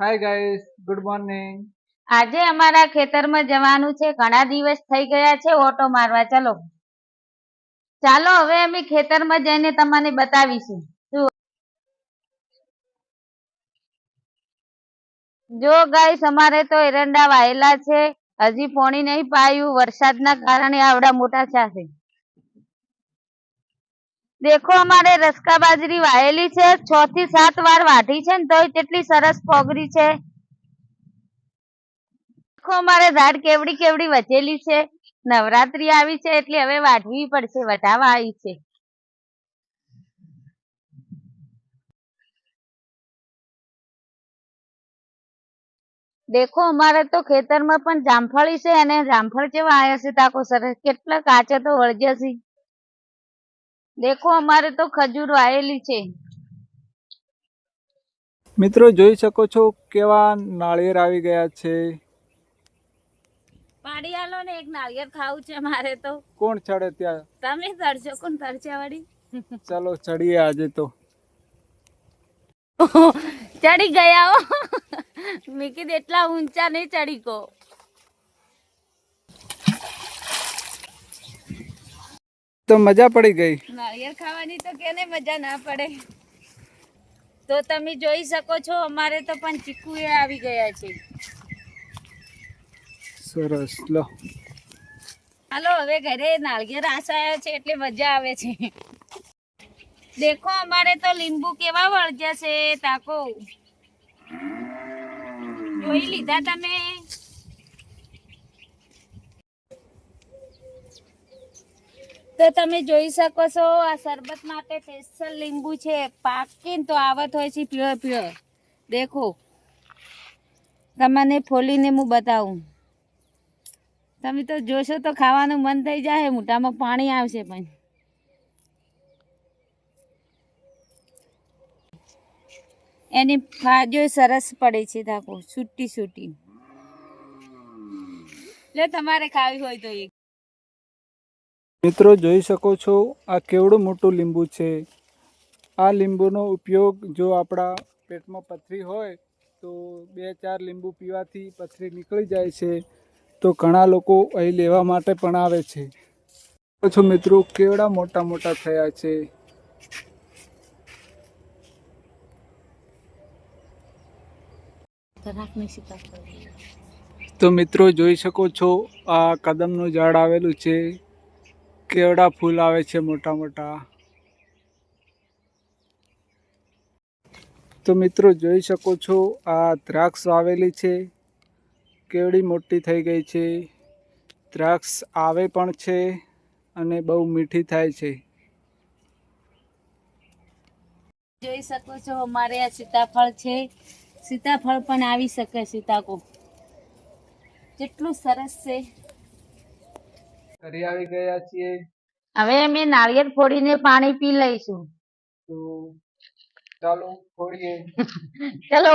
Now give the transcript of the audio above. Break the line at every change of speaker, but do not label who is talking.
Hi guys good morning
આજે અમારા ખેતરમાં જવાનું છે. ઘણા દિવસ થઈ ગયા છે ઓટો મારવા. ચલો. ચાલો, હવે અમે ખેતરમાં જઈને તમને બતાવીશું. જો ગાઈસ અમારે તો એરંડા વાયેલા છે. હજી પોણી નહીં પાયું. વરસાદના કારણે આવડા મોટા થયા છે. દેખો, અમારે રસકા બાજરી વાયેલી છે. છ થી સાત વાર વાઢી છે ને તોય કેટલી સરસ પોગરી છે. દેખો, અમારે ઝાડ કેવડી કેવડી વચેલી છે. નવરાત્રી આવી છે એટલે હવે વાઢવી પડશે વધાવા આવી છે. દેખો, અમારે તો ખેતરમાં પણ જામફળી છે અને જામફળ કેવા આવ્યા છે, તાકો સરસ. કેટલા કાચે તો વળગ્યા છે. દેખો અમારે તો ખજૂર વાયેલી છે.
મિત્રો જોઈ શકો છો કેવા નાળિયેર આવી ગયા છે.
પાડી આલો ને એક નાળિયેર ખાવું છે મારે તો.
કોણ ચડે ત્યાં?
તમે ચડજો કોણ ચડશે વળી?
ચાલો ચડીએ આજે તો.
ચડી ગયા હો. મેં કીધું એટલા ઊંચા નહીં ચડી કો
તો મજા પડી ગઈ.
નાળિયેર ખાવાની તો કેને મજા ના પડે. તો તમે જોઈ શકો છો અમારે તો પણ ચીકુ એ આવી ગયા છે.
સરસ લો.
હાલો હવે ઘરે નાળિયેર આસાયા છે એટલે મજા આવે છે. દેખો અમારે તો લીંબુ કેવા વળગ્યા છે તાકો. જોઈ લીધા તમે? તો તમે જોઈ શકો છો, આ શરબત માટે સ્પેશિયલ લીંબુ છે પાકીને તો આવત હોય છે પ્યોર પ્યોર દેખો. તમને ફોલીને હું બતાવું. તમે તો જોશો તો ખાવાનું મન થઈ જાય મોટામાં પાણી આવશે પણ. એની ફાજો સરસ પડે છે થાકો છૂટી છૂટી. જો તમારે ખાવી હોય તો એક.
મિત્રો, જોઈ શકો છો, આ કેવડું મોટું લીંબુ છે. આ લીંબુનો ઉપયોગ જો આપણા પેટમાં પથરી હોય, તો બે ચાર લીંબુ પીવાથી પથરી નીકળી જાય છે. તો ઘણા લોકો અહીં લેવા માટે પણ આવે છે. છો મિત્રો, કેવડા મોટા મોટા થયા છે. તો મિત્રો, જોઈ શકો છો, આ કદમનું ઝાડ આવેલું છે. કેવડા ફૂલ આવે છે મોટા મોટા? તો મિત્રો જોઈ શકો છો, આ દ્રાક્ષ આવેલી છે. કેવડી મોટી થઈ ગઈ છે. દ્રાક્ષ આવે પણ છે અને બહુ મીઠી થાય છે.
જોઈ શકો છો, અમારે આ સીતાફળ છે. સીતાફળ પણ આવી શકે સીતાકો. કેટલું સરસ છે.
ઘરે આવી ગયા છીએ.
હવે અમે નાળિયેર ફોડીને પાણી પી લઈશું.
તો ચાલો ફોડીએ.
ચલો.